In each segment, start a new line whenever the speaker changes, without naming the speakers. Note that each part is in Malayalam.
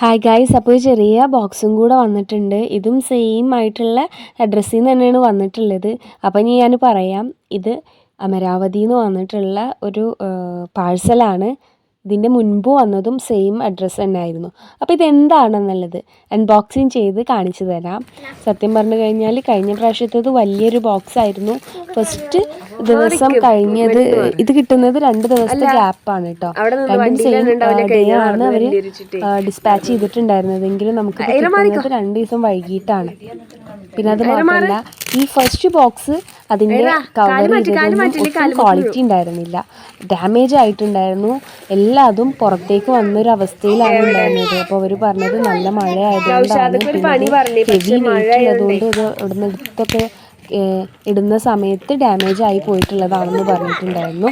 ഹായ് ഗായ്സ് അപ്പോൾ ചെറിയ ബോക്സും കൂടെ വന്നിട്ടുണ്ട്. ഇതും സെയിം ആയിട്ടുള്ള അഡ്രസ്സിൽ നിന്ന് തന്നെയാണ് വന്നിട്ടുള്ളത്. അപ്പോൾ ഞാൻ പറയാം. ഇത് അമരാവതിയിൽ നിന്ന് വന്നിട്ടുള്ള ഒരു പാഴ്സലാണ് ഇതിന്റെ മുൻപ് വന്നതും സെയിം അഡ്രസ്സ് തന്നെ ആയിരുന്നു അപ്പോൾ ഇതെന്താണെന്നുള്ളത് അൺബോക്സിങ് ചെയ്ത് കാണിച്ചു തരാം. സത്യം പറഞ്ഞു കഴിഞ്ഞാൽ കഴിഞ്ഞ പ്രാവശ്യത്തേത് വലിയൊരു ബോക്സ് ആയിരുന്നു. ഫസ്റ്റ് ദിവസം കഴിഞ്ഞത് ഇത് കിട്ടുന്നത് രണ്ട് ദിവസത്തെ ഗ്യാപ്പാണ് കേട്ടോ. രണ്ടും സെയിം ഡേ ആണ് അവർ ഡിസ്പാച്ച് ചെയ്തിട്ടുണ്ടായിരുന്നത് എങ്കിലും നമുക്ക് കിട്ടുന്നത് രണ്ട് ദിവസം വൈകിട്ടാണ്. പിന്നെ അത് മാത്രമല്ല ഈ ഫസ്റ്റ് ബോക്സ് അതിന്റെ കവർ ചെയ്തതൊന്നും ക്വാളിറ്റി ഉണ്ടായിരുന്നില്ല. ഡാമേജ് ആയിട്ടുണ്ടായിരുന്നു. എല്ലാതും പുറത്തേക്ക് വന്നൊരു അവസ്ഥയിലാണ് ഉണ്ടായിരുന്നത്. അപ്പോൾ അവർ പറഞ്ഞത് നല്ല മഴ ആയതുകൊണ്ടാണ് പിന്നെ ഹെവി വെയിറ്റ് ഉള്ളതുകൊണ്ട് ഇത് ഇവിടുന്ന് എടുത്തൊക്കെ ഇടുന്ന സമയത്ത് ഡാമേജ് ആയി പോയിട്ടുള്ളതാണെന്ന് പറഞ്ഞിട്ടുണ്ടായിരുന്നു.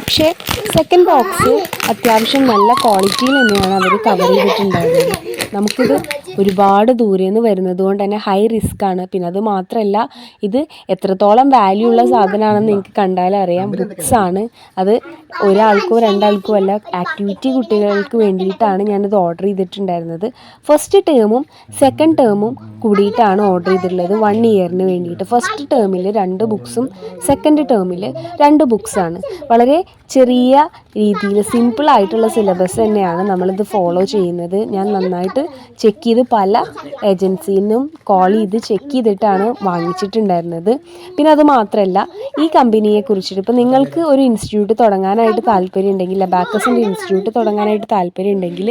പക്ഷേ സെക്കൻഡ് ബോക്സ് അത്യാവശ്യം നല്ല ക്വാളിറ്റിയിൽ തന്നെയാണ് അവർ കവർ ചെയ്തിട്ടുണ്ടായിരുന്നത്. നമുക്കിത് ഒരുപാട് ദൂരെ നിന്ന് വരുന്നത് കൊണ്ട് തന്നെ ഹൈ റിസ്ക് ആണ്. പിന്നെ അത് മാത്രമല്ല ഇത് എത്രത്തോളം വാല്യൂ ഉള്ള സാധനമാണെന്ന് നിങ്ങൾക്ക് കണ്ടാലറിയാം ബുക്സ് ആണ്. അത് ഒരാൾക്കോ രണ്ടാൾക്കോ അല്ല ആക്ടിവിറ്റി കുട്ടികൾക്ക് വേണ്ടിയിട്ടാണ് ഞാനിത് ഓർഡർ ചെയ്തിട്ടുണ്ടായിരുന്നത്. ഫസ്റ്റ് ടേമും സെക്കൻഡ് ടേമും കൂടിയിട്ടാണ് ഓർഡർ ചെയ്തിട്ടുള്ളത് വൺ ഇയറിന് വേണ്ടിയിട്ട്. ഫസ്റ്റ് ടേമിൽ രണ്ട് ബുക്സും സെക്കൻഡ് ടേമിൽ രണ്ട് ബുക്സാണ് വളരെ ചെറിയ രീതിയിൽ സിമ്പിളായിട്ടുള്ള സിലബസ് തന്നെയാണ് നമ്മളിത് ഫോളോ ചെയ്യുന്നത്. ഞാൻ നന്നായിട്ട് ചെക്ക് ചെയ്ത് പല ഏജൻസിയിൽ നിന്നും കോൾ ചെയ്ത് ചെക്ക് ചെയ്തിട്ടാണ് വാങ്ങിച്ചിട്ടുണ്ടായിരുന്നത്. പിന്നെ അത് മാത്രമല്ല ഈ കമ്പനിയെ കുറിച്ചിട്ട് ഇപ്പോൾ നിങ്ങൾക്ക് ഒരു ഇൻസ്റ്റിറ്റ്യൂട്ട് തുടങ്ങാനായിട്ട് താല്പര്യം ഉണ്ടെങ്കിൽ അബാക്കസിന്റെ ഇൻസ്റ്റിറ്റ്യൂട്ട് തുടങ്ങാനായിട്ട് താല്പര്യം ഉണ്ടെങ്കിൽ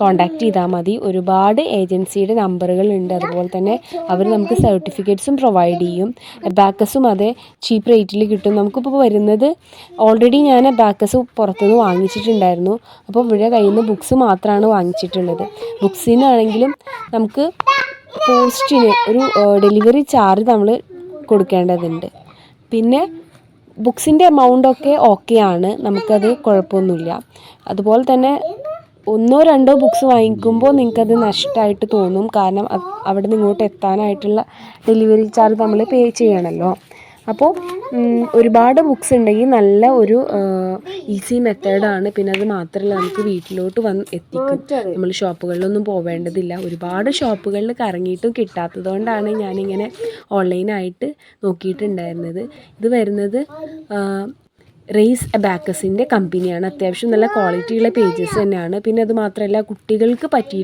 കോണ്ടാക്ട് ചെയ്താൽ മതി. ഒരുപാട് ഏജൻസിയുടെ നമ്പറുകൾ ഉണ്ട്. അതുപോലെ തന്നെ അവർ നമുക്ക് സർട്ടിഫിക്കറ്റ്സും പ്രൊവൈഡ് ചെയ്യും. ബാക്കസും അതെ ചീപ്പ് റേറ്റിൽ കിട്ടും. നമുക്കിപ്പോൾ വരുന്നത് ഓൾറെഡി ഞാൻ ബാക്കസ് പുറത്തുനിന്ന് വാങ്ങിച്ചിട്ടുണ്ടായിരുന്നു. അപ്പോൾ ഇവിടെ കയ്യിൽ നിന്ന് ബുക്സ് മാത്രമാണ് വാങ്ങിച്ചിട്ടുള്ളത്. ബുക്സിനാണെങ്കിലും നമുക്ക് പോസ്റ്റിന് ഒരു ഡെലിവറി ചാർജ് നമ്മൾ കൊടുക്കേണ്ടതുണ്ട്. പിന്നെ ബുക്സിന്റെ എമൗണ്ടൊക്കെ ഓക്കെ ആണ്. നമുക്കത് കുഴപ്പമൊന്നുമില്ല. അതുപോലെ തന്നെ ഒന്നോ രണ്ടോ ബുക്സ് വാങ്ങിക്കുമ്പോൾ നിങ്ങൾക്കത് നഷ്ടമായിട്ട് തോന്നും. കാരണം അവിടെ നിന്ന് ഇങ്ങോട്ട് എത്താനായിട്ടുള്ള ഡെലിവറി ചാർജ് നമ്മൾ പേ ചെയ്യണമല്ലോ അപ്പോൾ ഒരുപാട് ബുക്സ് ഉണ്ടെങ്കിൽ നല്ല ഒരു ഈസി മെത്തേഡാണ് പിന്നെ അത് മാത്രമല്ല നമുക്ക് വീട്ടിലോട്ട് വന്ന് എത്തിക്കും. നമ്മൾ ഷോപ്പുകളിലൊന്നും പോവേണ്ടതില്ല. ഒരുപാട് ഷോപ്പുകളിൽ കറങ്ങിയിട്ടും കിട്ടാത്തത് കൊണ്ടാണ് ഞാനിങ്ങനെ ഓൺലൈനായിട്ട് നോക്കിയിട്ടുണ്ടായിരുന്നത്. ഇത് വരുന്നത് റേസ് അബാക്കസിന്റെ കമ്പനിയാണ് അത്യാവശ്യം നല്ല ക്വാളിറ്റിയുള്ള പേജസ് തന്നെയാണ്. പിന്നെ അത് മാത്രമല്ല കുട്ടികൾക്ക് പറ്റി